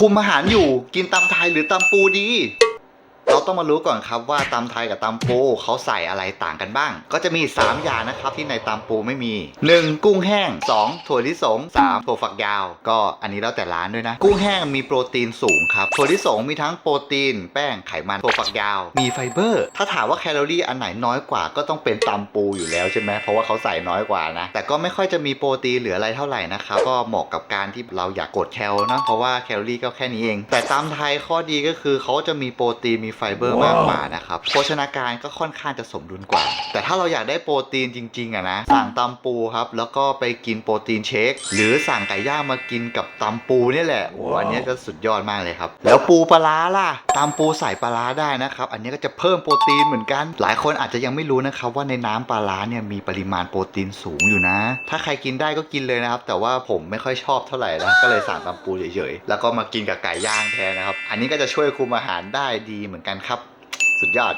คุมอาหารอยู่ กินตำไทยหรือตำปูดี เราต้องมารู้ก่อนครับว่าตำไทยกับตำปูเขาใส่อะไรต่างกันบ้าง ก็จะมี 3 อย่างนะครับที่ในตำปูไม่มี 1. กุ้งแห้ง 2. ถั่วลิสง 3. ถั่วฝักยาว ก็อันนี้แล้วแต่ร้านด้วยนะ กุ้งแห้งมีโปรตีนสูงครับถั่วลิสงมีทั้งโปรตีน แป้งไขมันถั่วฝักยาว มีไฟเบอร์ ถ้าถามว่าแคลอรี่อันไหนน้อยกว่าก็ต้องเป็นตำปูอยู่แล้วใช่ไหมเพราะว่าเขาใส่น้อยกว่านะแต่ก็ไม่ค่อยจะมีโปรตีนเหลืออะไรเท่าไหร่นะครับก็เหมาะกับการที่เราอยากกดแคลนะเพราะว่าแคลอรี่ก็แค่นี้เอง แต่ตำไทยข้อดีก็คือเขาจะมีโปรตีนมีไฟเบอร์มากกว่านะครับ โภชนาการก็ค่อนข้างจะสมดุลกว่า แต่ถ้าเราอยากได้โปรตีนจริงๆอะนะ สั่งตำปูครับ แล้วก็ไปกินโปรตีนเชค หรือสั่งไก่ย่างมากินกับตำปูนี่แหละโอ้อันเนี้ยก็สุดยอดมากเลยครับ แล้วปูปลาร้าล่ะตำปูใส่ปลาร้าได้นะครับ อันนี้ก็จะเพิ่มโปรตีนเหมือนกัน หลายคนอาจจะยังไม่รู้นะครับว่าในน้ำปลาร้าเนี่ยมีปริมาณโปรตีนสูงอยู่นะ ถ้าใครกินได้ก็กินเลยนะครับ แต่ว่าผมไม่ค่อยชอบเท่าไหร่นะก็เลยสั่งตำปูเฉยๆ แล้วก็มากินกับไก่ย่างแทนนะครับ อันนี้ก็จะช่วยคุมอาหารได้ดีเหมือนกันครับ สุดยอด